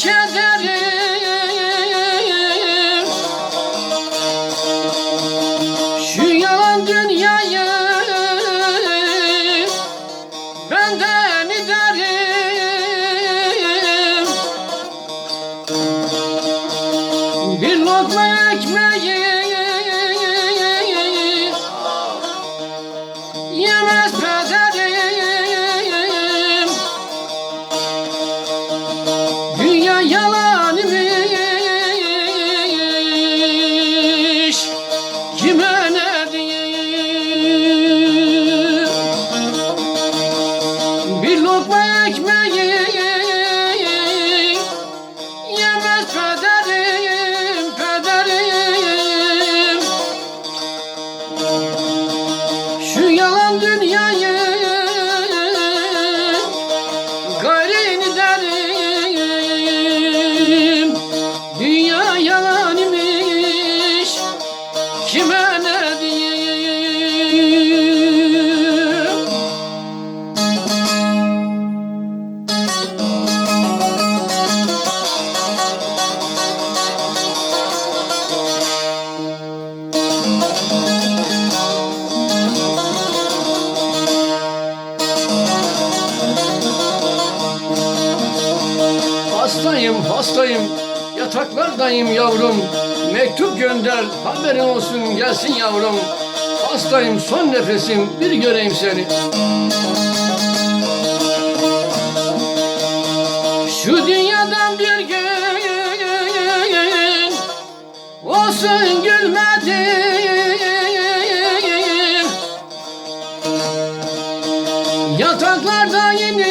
kederim Şu yalan dünyayı benden giderim Bir lokma ekmeği Kime ne Hastayım, hastayım. Yataklardayım yavrum. Mektup gönder, haberin olsun gelsin yavrum. Hastayım, son nefesim, bir göreyim seni. Şu dünyadan bir gün olsun gülmedim. Yataklarda inip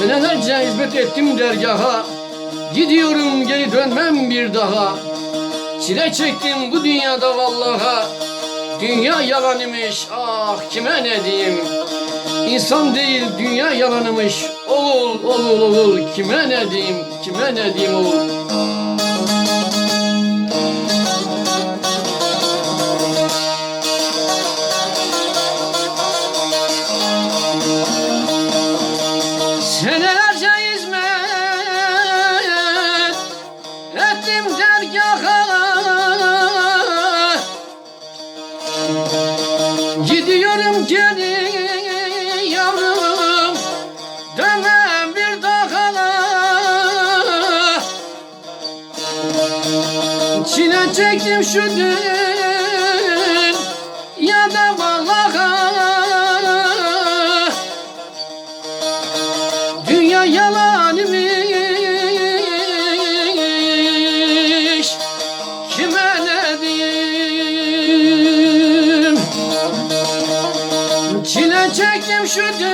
Senelerce hizmet ettim dergaha. Gidiyorum geri dönmem bir daha. Çile çektim bu dünyada vallaha. Dünya yalan imiş ah kime ne diyeyim. İnsan değil dünya yalanımış. Oğul oğul oğul kime ne diyeyim kime ne diyeyim oğul Çile çektim şu dünyada vallaha. Dünya yalan imiş Kime ne diyeyim? Çile çektim şu dünyada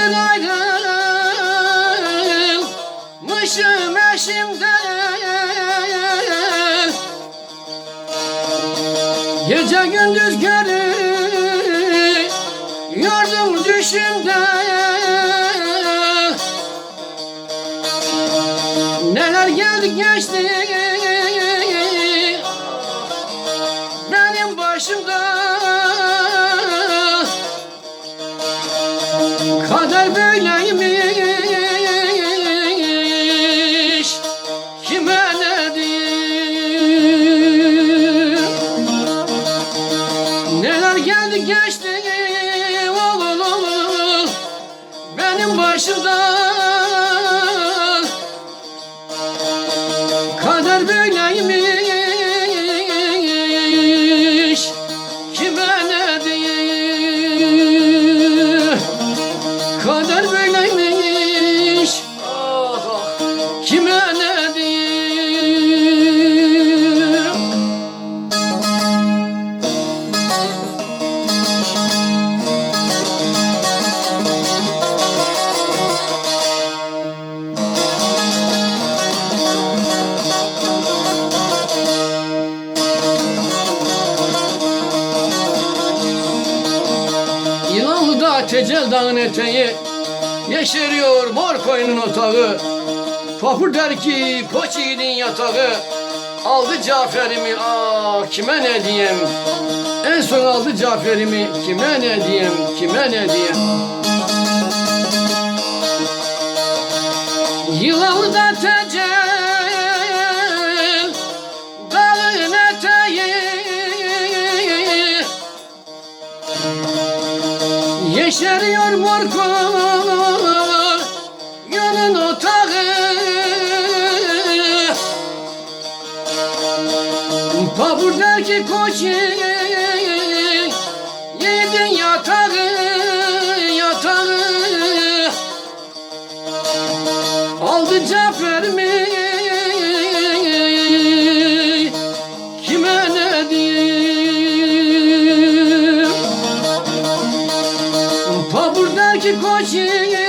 Ayrı ayrılmışım eşimden Gece gündüz görüyordum düşümde. Neler geldi geçti Hallelujah. Tecel Dağı'nın eteği Yeşeriyor mor koyunun otağı. Papur der ki koç yiğidin yatağı. Aldı Cafer'imi ah kime ne diyeyim? En son aldı Cafer'imi kime ne diyeyim kime ne diyeyim? Yılanlı'da Tecel Yeşeriyor mor yanın otağı. Babur der ki koç Babur der ki